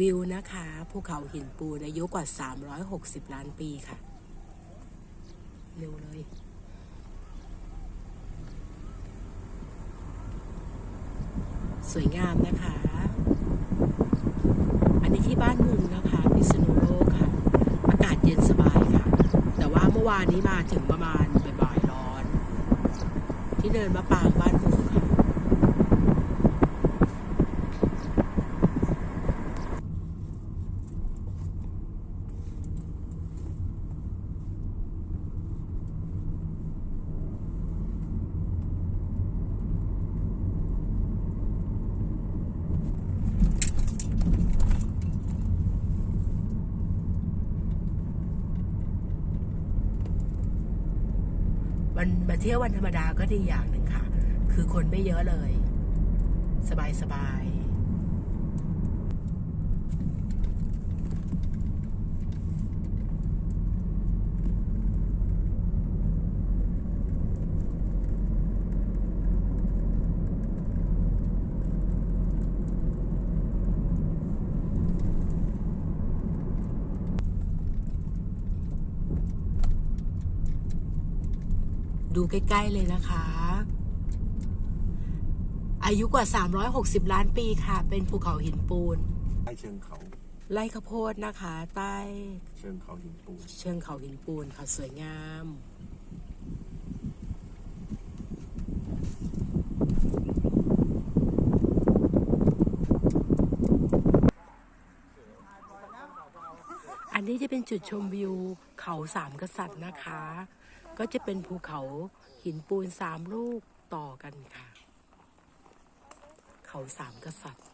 วิวนะคะภูเขาหินปูนอายุกว่า 360 ล้านปีค่ะเร็วเลย สวยงามนะคะ อันนี้ที่บ้านมุงนะคะพิษณุโลกค่ะ อากาศเย็นสบายค่ะ แต่ว่าเมื่อวานนี้มาถึงประมาณบ่ายๆร้อน ที่เดินมาปางบ้านมุง มันมาเที่ยววันธรรมดาก็ดีอย่างหนึ่งค่ะ คือคนไม่เยอะเลย สบายสบาย ดูใกล้ ๆ เลยนะคะ อายุกว่า 360 ล้านปีค่ะ เป็นภูเขาหินปูน ใต้เชิงเขาไร่ข้าวโพดนะคะ ใต้เชิงเขาหินปูน เชิงเขาหินปูนค่ะสวยงาม อันนี้จะเป็นจุดชมวิวเขาสามกษัตริย์นะคะ ก็จะเป็นภูเขาหินปูนสามลูกต่อกันค่ะ เขาสามกษัตริย์